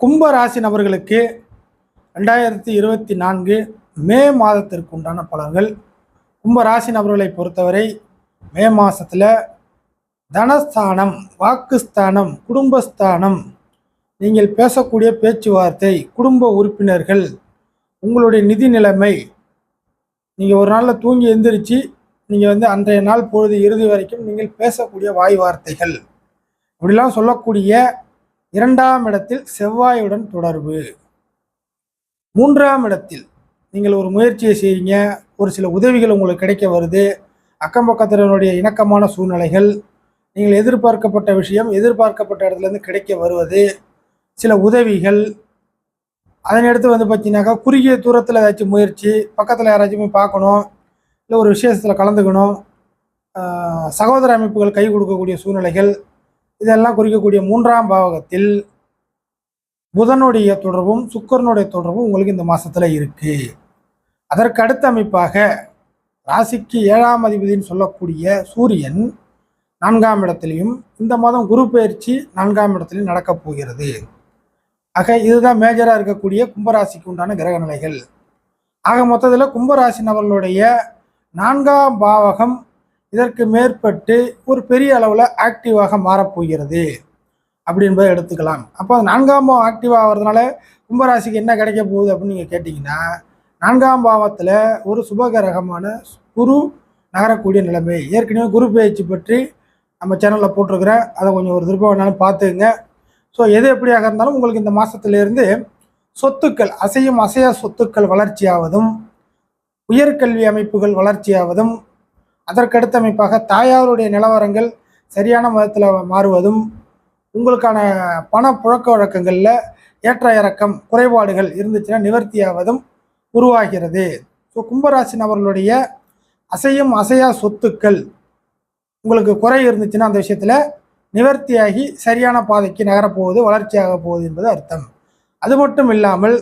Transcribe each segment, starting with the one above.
கும்ப ராசி நபர்களுக்கு ரெண்டாயிரத்தி இருபத்தி நான்கு மே மாதத்திற்கு உண்டான பலன்கள். கும்ப ராசி நபர்களை பொறுத்தவரை மே மாதத்தில் தனஸ்தானம் வாக்குஸ்தானம் குடும்பஸ்தானம் நீங்கள் பேசக்கூடிய பேச்சுவார்த்தை குடும்ப உறுப்பினர்கள் உங்களுடைய நிதி நிலைமை நீங்கள் ஒரு நாளில் தூங்கி எந்திரிச்சு நீங்கள் வந்து அன்றைய நாள் பொழுது இறுதி வரைக்கும் நீங்கள் பேசக்கூடிய வாய் வார்த்தைகள். இப்படிலாம் சொல்லக்கூடிய இரண்டாம் இடத்தில் செவ்வாயுடன் தொடர்பு. மூன்றாம் இடத்தில் நீங்கள் ஒரு முயற்சியை செய்கிறீங்க ஒரு சில உதவிகள் உங்களுக்கு கிடைக்க வருது அக்கம் பக்கத்தினருடைய இணக்கமான சூழ்நிலைகள் நீங்கள் எதிர்பார்க்கப்பட்ட விஷயம் எதிர்பார்க்கப்பட்ட இடத்துலேருந்து கிடைக்க வருவது சில உதவிகள். அதனடுத்து வந்து பார்த்தீங்கன்னாக்கா குறுகிய தூரத்தில் ஏதாச்சும் முயற்சி பக்கத்தில் யாராச்சும் போய் பார்க்கணும் இல்லை ஒரு விசேஷத்தில் கலந்துக்கணும் சகோதர அமைப்புகள் கை கொடுக்கக்கூடிய சூழ்நிலைகள் இதெல்லாம் குறிக்கக்கூடிய மூன்றாம் பாவகத்தில் புதனுடைய தொடர்பும் சுக்கரனுடைய தொடர்பும் உங்களுக்கு இந்த மாதத்தில் இருக்குது அதற்கு அடுத்த அமைப்பாக ராசிக்கு ஏழாம் அதிபதினு சொல்லக்கூடிய சூரியன் நான்காம் இடத்துலையும் இந்த மாதம் குரு பயிற்சி நான்காம் இடத்துலையும் நடக்கப் போகிறது. ஆக இதுதான் மேஜராக இருக்கக்கூடிய கும்பராசிக்கு உண்டான கிரக நிலைகள். ஆக மொத்தத்தில் கும்பராசி நபர்களுடைய நான்காம் பாவகம் இதற்கு மேற்பட்டு ஒரு பெரிய அளவில் ஆக்டிவாக மாறப்போகிறது அப்படி என்பதை எடுத்துக்கலாம். அப்போ நான்காம் பாவம் ஆக்டிவாக ஆகிறதுனால கும்பராசிக்கு என்ன கிடைக்க போகுது அப்படின்னு நீங்கள் கேட்டிங்கன்னா நான்காம் பாவத்தில் ஒரு சுபகிரகமான குரு நகரக்கூடிய நிலைமை. ஏற்கனவே குரு பயிற்சி பற்றி நம்ம சேனலில் போட்டிருக்கிறேன் அதை கொஞ்சம் ஒரு திருப்பம் வேணாலும் பார்த்துக்குங்க. ஸோ எது எப்படியாக இருந்தாலும் உங்களுக்கு இந்த மாதத்துலேருந்து சொத்துக்கள் அசையும் அசையா சொத்துக்கள் வளர்ச்சியாவதும் உயர்கல்வி அமைப்புகள் வளர்ச்சியாவதும் அதற்கடுத்தமைப்பாக தாயாருடைய நிலவரங்கள் சரியான மதத்தில் மாறுவதும் உங்களுக்கான பண புழக்க வழக்கங்களில் ஏற்ற இறக்கம் குறைபாடுகள் இருந்துச்சுன்னா நிவர்த்தியாவதும் உருவாகிறது. ஸோ கும்பராசி நபர்களுடைய அசையும் அசையா சொத்துக்கள் உங்களுக்கு குறை இருந்துச்சுன்னா அந்த விஷயத்தில் நிவர்த்தியாகி சரியான பாதைக்கு நகரப்போகுது வளர்ச்சியாக போகுது என்பது அர்த்தம். அது மட்டும் இல்லாமல்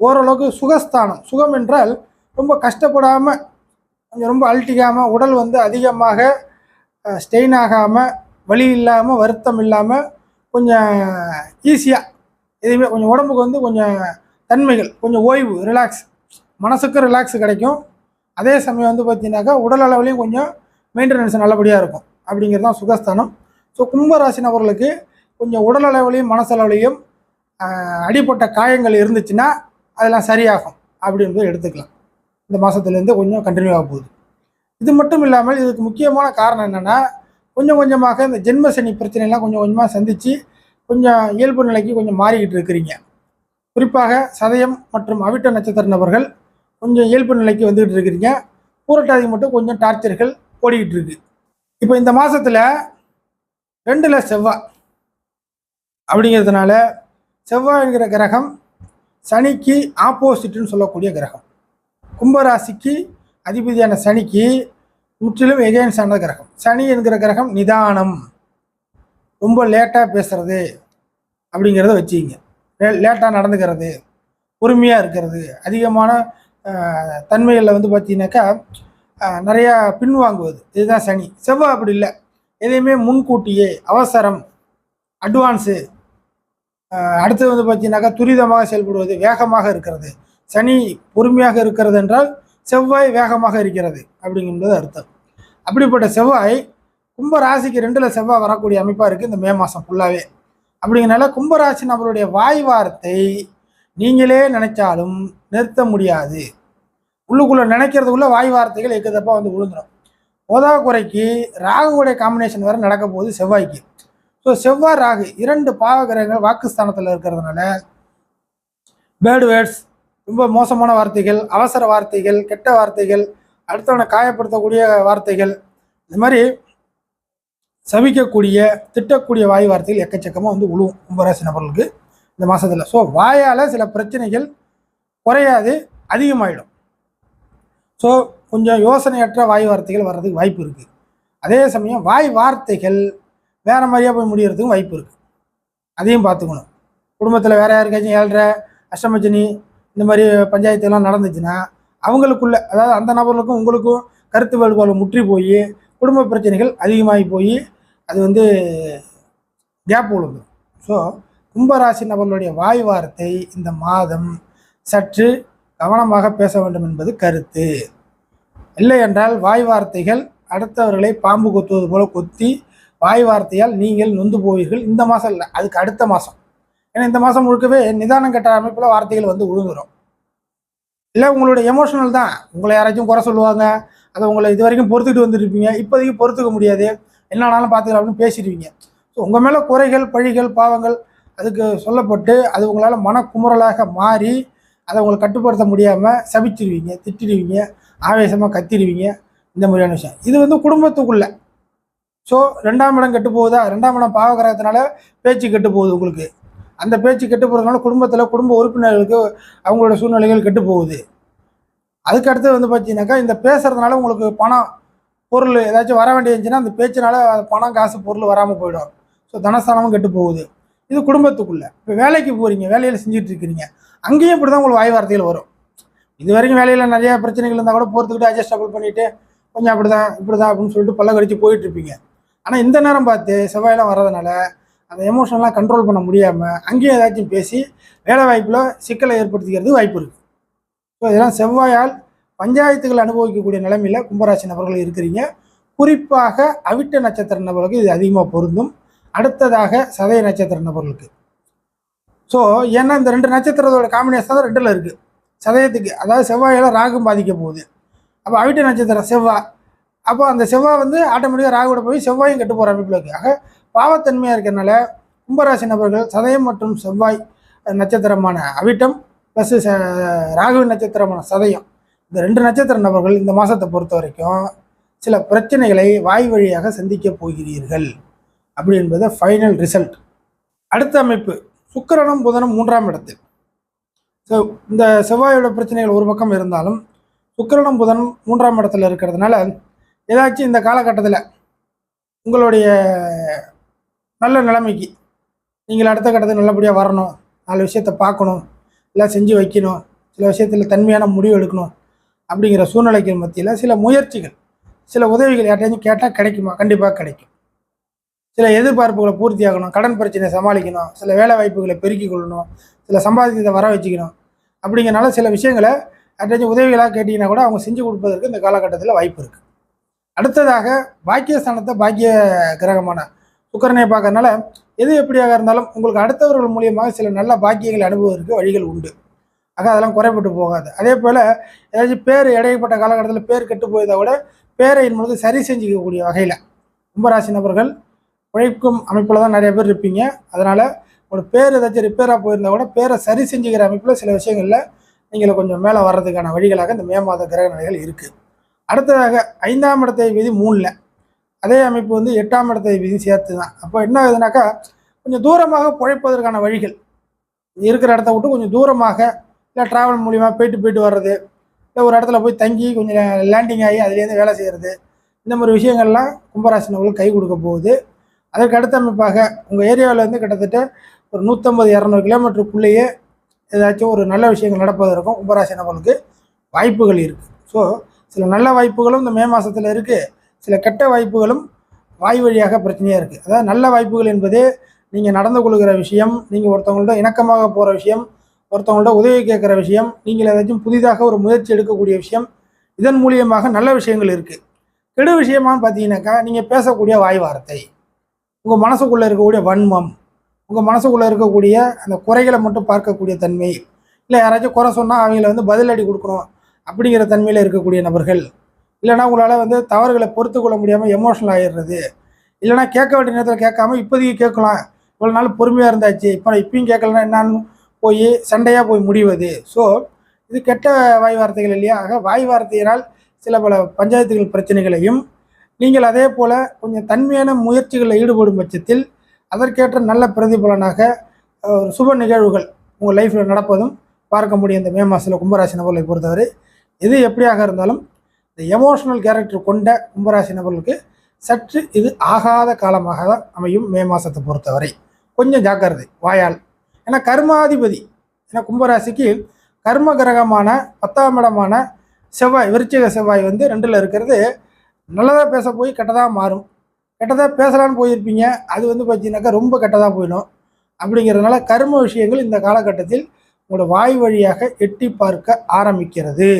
ஓரளவுக்கு சுகஸ்தானம் சுகம் என்றால் ரொம்ப கஷ்டப்படாமல் கொஞ்சம் ரொம்ப அழட்டிக்காமல் உடல் வந்து அதிகமாக ஸ்டெயின் ஆகாமல் வலி இல்லாமல் வருத்தம் இல்லாமல் கொஞ்சம் ஈஸியாக எதுவுமே கொஞ்சம் உடம்புக்கு வந்து கொஞ்சம் தன்மைகள் கொஞ்சம் ஓய்வு ரிலாக்ஸ் மனசுக்கு ரிலாக்ஸ் கிடைக்கும். அதே சமயம் வந்து பார்த்தீங்கன்னாக்கா உடல் அளவுலேயும் கொஞ்சம் மெயின்டெனன்ஸ் நல்லபடியாக இருக்கும் அப்படிங்கிறது தான் சுகஸ்தானம். ஸோ கும்பராசி நபர்களுக்கு கொஞ்சம் உடல் அளவுலையும் மனசளவுலையும் அடிப்பட்ட காயங்கள் இருந்துச்சுன்னா அதெல்லாம் சரியாகும் அப்படின்றத எடுத்துக்கலாம். இந்த மாதத்துலேருந்து கொஞ்சம் கண்டினியூ ஆக போகுது. இது மட்டும் இல்லாமல் இதுக்கு முக்கியமான காரணம் என்னென்னா கொஞ்சம் கொஞ்சமாக இந்த ஜென்ம சனி பிரச்சனைலாம் கொஞ்சம் கொஞ்சமாக சந்தித்து கொஞ்சம் இயல்பு நிலைக்கு கொஞ்சம் மாறிக்கிட்டு இருக்கிறீங்க. குறிப்பாக சதயம் மற்றும் அவிட்ட நட்சத்திர நபர்கள் கொஞ்சம் இயல்பு நிலைக்கு வந்துக்கிட்டு இருக்கிறீங்க. பூரட்டாதி மட்டும் கொஞ்சம் டார்ச்சர்கள் ஓடிக்கிட்டு இருக்கு. இப்போ இந்த மாதத்தில் ரெண்டில் செவ்வாய் அப்படிங்கிறதுனால செவ்வாய் என்கிற கிரகம் சனிக்கு ஆப்போசிட்னு சொல்லக்கூடிய கிரகம். கும்பராசிக்கு அதிபதியான சனிக்கு முற்றிலும் எகெயின்ஸ் ஆன கிரகம். சனி என்கிற கிரகம் நிதானம். ரொம்ப லேட்டாக பேசுகிறது அப்படிங்கிறத வச்சுக்கிங்க. லேட்டாக நடந்துக்கிறது பொறுமையாக இருக்கிறது அதிகமான தன்மைகளில் வந்து பார்த்தீங்கன்னாக்கா நிறையா பின்வாங்குவது. இதுதான் சனி. செவ்வாய் அப்படி இல்லை. எதையுமே முன்கூட்டியே அவசரம் அட்வான்ஸு அடுத்து வந்து பார்த்தீங்கன்னாக்கா துரிதமாக செயல்படுவது வேகமாக இருக்கிறது. சனி பொறுமையாக இருக்கிறது என்றால் செவ்வாய் வேகமாக இருக்கிறது அப்படிங்கிறது அர்த்தம். அப்படிப்பட்ட செவ்வாய் கும்ப ராசிக்கு ரெண்டில் செவ்வாய் வரக்கூடிய அமைப்பாக இருக்குது இந்த மே மாதம் ஃபுல்லாகவே அப்படிங்கிறனால கும்பராசி நம்மளுடைய வாய் வார்த்தை நீங்களே நினைச்சாலும் நிறுத்த முடியாது. உள்ளுக்குள்ளே நினைக்கிறதுக்குள்ள வாய் வார்த்தைகள் எக்கத்தப்பாக வந்து விழுந்துடும் போதா குறைக்கு ராகுவுடைய காம்பினேஷன் வேறு நடக்க போகுது செவ்வாய்க்கு. ஸோ செவ்வாய் ராகு இரண்டு பாவகிரகங்கள் வாக்குஸ்தானத்தில் இருக்கிறதுனால பேர்டு வேர்ட்ஸ் ரொம்ப மோசமான வார்த்தைகள் அவசர வார்த்தைகள் கெட்ட வார்த்தைகள் அடுத்தவனை காயப்படுத்தக்கூடிய வார்த்தைகள் இந்த மாதிரி சவிக்கக்கூடிய திட்டக்கூடிய வாய் வார்த்தைகள் எக்கச்சக்கமாக வந்து உழுவும். கும்பராசி நபர்களுக்கு இந்த மாதத்தில் ஸோ வாயால் சில பிரச்சனைகள் குறையாது அதிகமாகிடும் ஸோ கொஞ்சம் யோசனையற்ற வாய் வார்த்தைகள் வர்றதுக்கு வாய்ப்பு இருக்குது அதே சமயம் வாய் வார்த்தைகள் வேறு மாதிரியாக போய் முடியறதுக்கும் வாய்ப்பு இருக்குது அதையும் பார்த்துக்கணும். குடும்பத்தில் வேறு யாருக்காச்சும் ஏழ்ரை அஷ்டமஜினி இந்த மாதிரி பஞ்சாயத்துலாம் நடந்துச்சுன்னா அவங்களுக்குள்ள அதாவது அந்த நபர்களுக்கும் உங்களுக்கும் கருத்து வேறுபாடு முற்றி போய் குடும்ப பிரச்சனைகள் அதிகமாகி போய் அது வந்து கேப் விழுந்துடும் ஸோ கும்பராசி நபர்களுடைய வாய் வார்த்தை இந்த மாதம் சற்று கவனமாக பேச வேண்டும் என்பது கருத்து. இல்லை என்றால் வாய் வார்த்தைகள் அடுத்தவர்களை பாம்பு கொத்துவது போல கொத்தி வாய் வார்த்தையால் நீங்கள் நொந்து போவீர்கள். இந்த மாதம் இல்லை அதுக்கு அடுத்த மாதம் ஏன்னா இந்த மாதம் முழுக்கவே நிதானம் கட்ட அமைப்பில் வார்த்தைகள் வந்து விழுந்துரும் இல்லை உங்களுடைய எமோஷனல் தான். உங்களை யாராச்சும் குறை சொல்லுவாங்க. அதை உங்களை இது வரைக்கும் பொறுத்துக்கிட்டு வந்துருப்பீங்க. இப்போதைக்கு பொறுத்துக்க முடியாது. என்னானாலும் பார்த்துக்கலாம் அப்படின்னு பேசிடுவீங்க. ஸோ உங்கள் மேலே குறைகள் பழிகள் பாவங்கள் அதுக்கு சொல்லப்பட்டு அது உங்களால் மனக்குமுறலாக மாறி அதை உங்களை கட்டுப்படுத்த முடியாமல் சபிச்சிடுவீங்க திட்டிடுவீங்க ஆவேசமாக கத்திடுவீங்க. இந்த மாதிரியான விஷயம். இது வந்து குடும்பத்துக்குள்ள. ஸோ ரெண்டாம் இடம் கெட்டு போகுதா? ரெண்டாம் இடம் பாவகிரகத்தினால பேச்சு கெட்டு போகுது உங்களுக்கு. அந்த பேச்சு கெட்டு போகிறதுனால குடும்பத்தில் குடும்ப உறுப்பினர்களுக்கு அவங்களோட சூழ்நிலைகள் கெட்டு போகுது. அதுக்கு அடுத்து வந்து பார்த்தீங்கன்னாக்கா இந்த பேசுகிறதுனால உங்களுக்கு பணம் பொருள் ஏதாச்சும் வர வேண்டிய இருந்துச்சுன்னா அந்த பேச்சினால பணம் காசு பொருள் வராமல் போயிடும். ஸோ தனஸ்தானமும் கெட்டு போகுது. இது குடும்பத்துக்குள்ளே. இப்போ வேலைக்கு போகிறீங்க வேலையில் செஞ்சுட்டு இருக்கிறீங்க. அங்கேயும் இப்படி தான் உங்களுக்கு வாய் வார்த்தைகள் வரும். இது வரைக்கும் வேலையில் நிறைய பிரச்சனைகள் இருந்தால் கூட போகிறதுக்கிட்ட அட்ஜஸ்டபிள் பண்ணிட்டு கொஞ்சம் அப்படி தான் இப்படி தான் அப்படின்னு சொல்லிட்டு பல்ல கடிச்சு போயிட்டு இருப்பீங்க. ஆனால் இந்த நேரம் பார்த்து செவ்வாயெல்லாம் வர்றதுனால அந்த எமோஷனெலாம் கண்ட்ரோல் பண்ண முடியாமல் அங்கேயும் ஏதாச்சும் பேசி வேலை வாய்ப்பில் சிக்கலை ஏற்படுத்திக்கிறது வாய்ப்பு இருக்குது ஸோ இதெல்லாம் செவ்வாயால் பஞ்சாயத்துகள் அனுபவிக்கக்கூடிய நிலைமையில் கும்பராசி நபர்கள் இருக்கிறீங்க. குறிப்பாக அவிட்ட நட்சத்திர நபர்களுக்கு இது அதிகமாக பொருந்தும். அடுத்ததாக சதய நட்சத்திர நபர்களுக்கு. ஸோ ஏன்னா இந்த ரெண்டு நட்சத்திரத்தோட காம்பினேஷன் தான் ரெண்டில் இருக்குது சதயத்துக்கு அதாவது செவ்வாயால் ராகும் பாதிக்க போகுது. அப்போ அவிட்ட நட்சத்திரம் செவ்வாய் அப்போ அந்த செவ்வாய் வந்து ஆட்டோமேட்டிக்காக ராகுவோட போய் செவ்வாயும் கெட்டு போகிற அமைப்பில் இருக்குது ஆக பாவத்தன்மையாக இருக்கிறனால கும்பராசி நபர்கள் சதயம் மற்றும் செவ்வாய் நட்சத்திரமான அவிட்டம் ப்ளஸ் ச ராகு நட்சத்திரமான சதயம். இந்த ரெண்டு நட்சத்திர நபர்கள் இந்த மாதத்தை பொறுத்த வரைக்கும் சில பிரச்சனைகளை வாய் வழியாக சந்திக்க போகிறீர்கள் அப்படி என்பது ஃபைனல் ரிசல்ட் அடுத்த அமைப்பு சுக்கரனும் புதனும் மூன்றாம் இடத்தில். ஸோ இந்த செவ்வாயோட பிரச்சனைகள் ஒரு பக்கம் இருந்தாலும் சுக்கரனும் புதனும் மூன்றாம் இடத்துல இருக்கிறதுனால ஏதாச்சும் இந்த காலகட்டத்தில் உங்களுடைய நல்ல நிலைமைக்கு. நீங்கள் அடுத்த கட்டத்தில் நல்லபடியாக வரணும். நாலு விஷயத்தை பார்க்கணும். எல்லாம் செஞ்சு வைக்கணும். சில விஷயத்தில் தன்மையான முடிவு எடுக்கணும். அப்படிங்கிற சூழ்நிலைக்கு மத்தியில் சில முயற்சிகள் சில உதவிகள் யார்ட்டையும் கேட்டால் கிடைக்குமா? கண்டிப்பாக கிடைக்கும். சில எதிர்பார்ப்புகளை பூர்த்தி ஆகணும் கடன் பிரச்சனையை சமாளிக்கணும். சில வேலை வாய்ப்புகளை பெருக்கிக் கொள்ளணும். சில சம்பாதித்த வர வச்சுக்கணும். அப்படிங்கிறனால சில விஷயங்களை யார்ட்டையும் உதவிகளாக கேட்டிங்கன்னா கூட அவங்க செஞ்சு கொடுப்பதற்கு இந்த காலகட்டத்தில் வாய்ப்பு இருக்குது அடுத்ததாக பாக்கியஸ்தானத்தை பாக்கிய கிரகமான சுக்கரனை பார்க்கறதுனால எது எப்படியாக இருந்தாலும் உங்களுக்கு அடுத்தவர்கள் மூலியமாக சில நல்ல பாக்கியங்களை அனுபவதற்கு வழிகள் உண்டு. ஆக அதெல்லாம் குறைபட்டு போகாது. அதே போல் ஏதாச்சும் பேர் இடைப்பட்ட காலகட்டத்தில் பேர் கெட்டு போயதை விட பேரை பொழுது சரி செஞ்சுக்கக்கூடிய வகையில் கும்பராசி நபர்கள் உழைக்கும் அமைப்பில் தான் நிறைய பேர் இருப்பீங்க. அதனால் ஒரு பேர் ஏதாச்சும் ரிப்பேராக போயிருந்தால் கூட பேரை சரி செஞ்சுக்கிற அமைப்பில் சில விஷயங்களில் நீங்கள் கொஞ்சம் மேலே வர்றதுக்கான வழிகளாக இந்த மே மாத கிரக நிலைகள் இருக்குது அடுத்ததாக ஐந்தாம் இடத்தை விதி மூணில் அதே அமைப்பு வந்து எட்டாம் இடத்தை விதி சேர்த்து தான் அப்போ என்ன ஆகுதுனாக்கா கொஞ்சம் தூரமாக பிழைப்பதற்கான வழிகள். இருக்கிற இடத்த விட்டு கொஞ்சம் தூரமாக இல்லை ட்ராவல் மூலியமாக போயிட்டு போயிட்டு வர்றது இல்லை ஒரு இடத்துல போய் தங்கி கொஞ்சம் லேண்டிங் ஆகி அதுலேருந்து வேலை செய்கிறது இந்த மாதிரி விஷயங்கள்லாம் கும்பராசி கை கொடுக்க போகுது. அதற்கு அடுத்த அமைப்பாக உங்கள் ஏரியாவிலேருந்து கிட்டத்தட்ட ஒரு நூற்றம்பது இரநூறு கிலோமீட்டருக்குள்ளேயே ஏதாச்சும் ஒரு நல்ல விஷயங்கள் நடப்பதற்கும் கும்பராசினவர்களுக்கு வாய்ப்புகள் இருக்குது ஸோ சில நல்ல வாய்ப்புகளும் இந்த மே மாதத்தில் இருக்குது சில கெட்ட வாய்ப்புகளும் வாய் வழியாக பிரச்சனையாக இருக்குது அதாவது நல்ல வாய்ப்புகள் என்பது நீங்கள் நடந்து கொள்கிற விஷயம் நீங்கள் ஒருத்தவங்கள்ட்ட இணக்கமாக போகிற விஷயம் ஒருத்தவங்கள்ட்ட உதவி கேட்குற விஷயம் நீங்கள் ஏதாச்சும் புதிதாக ஒரு முயற்சி எடுக்கக்கூடிய விஷயம் இதன் மூலியமாக நல்ல விஷயங்கள் இருக்குது கெடு விஷயமான்னு பார்த்தீங்கன்னாக்கா நீங்கள் பேசக்கூடிய வாய் வார்த்தை உங்கள் மனசுக்குள்ளே இருக்கக்கூடிய வன்மம் உங்கள் மனசுக்குள்ளே இருக்கக்கூடிய அந்த குறைகளை மட்டும் பார்க்கக்கூடிய தன்மை இல்லை யாராச்சும் குறை சொன்னால் அவங்கள வந்து பதிலடி கொடுக்கணும் அப்படிங்கிற தன்மையில் இருக்கக்கூடிய நபர்கள் இல்லைனா உங்களால் வந்து தவறுகளை பொறுத்து கொள்ள முடியாமல் எமோஷனல் ஆகிடுறது இல்லைனா கேட்க வேண்டிய நேரத்தில் கேட்காம இப்போதைக்கு கேட்கலாம். இவ்வளோ நாள் பொறுமையாக இருந்தாச்சு. இப்போ இப்பயும் கேட்கலன்னா என்னான்னு போய் சண்டையாக போய் முடிவது. ஸோ இது கெட்ட வாய் வார்த்தைகள் இல்லையா? ஆக வாய் வார்த்தையினால் சில பல பஞ்சாயத்துகள் பிரச்சனைகளையும் நீங்கள் அதே போல் கொஞ்சம் தன்மையான முயற்சிகளில் ஈடுபடும் பட்சத்தில் அதற்கேற்ற நல்ல பிரதிபலனாக ஒரு சுப நிகழ்வுகள் உங்கள் லைஃப்பில் நடப்பதும் பார்க்க முடியும். இந்த மே மாதத்தில் கும்பராசி நபர்களை பொறுத்தவரை. எது எப்படியாக இருந்தாலும் இந்த எமோஷனல் கேரக்டர் கொண்ட கும்பராசி நபர்களுக்கு சற்று இது ஆகாத காலமாக தான் அமையும் மே மாதத்தை பொறுத்தவரை. கொஞ்சம் ஜாக்கிரதை வாயால். ஏன்னா கர்மாதிபதி ஏன்னா கும்பராசிக்கு கர்ம கிரகமான பத்தாம் இடமான செவ்வாய் விருச்சிக செவ்வாய் வந்து ரெண்டில் இருக்கிறது நல்லதாக பேச போய் கெட்டதாக மாறும். கெட்டதாக பேசலான்னு போயிருப்பீங்க. அது வந்து பார்த்தீங்கன்னாக்கா ரொம்ப கெட்டதாக போயிடும். அப்படிங்கிறதுனால கர்ம விஷயங்கள் இந்த காலகட்டத்தில் உங்களோட வாய் வழியாக எட்டி பார்க்க ஆரம்பிக்கிறது.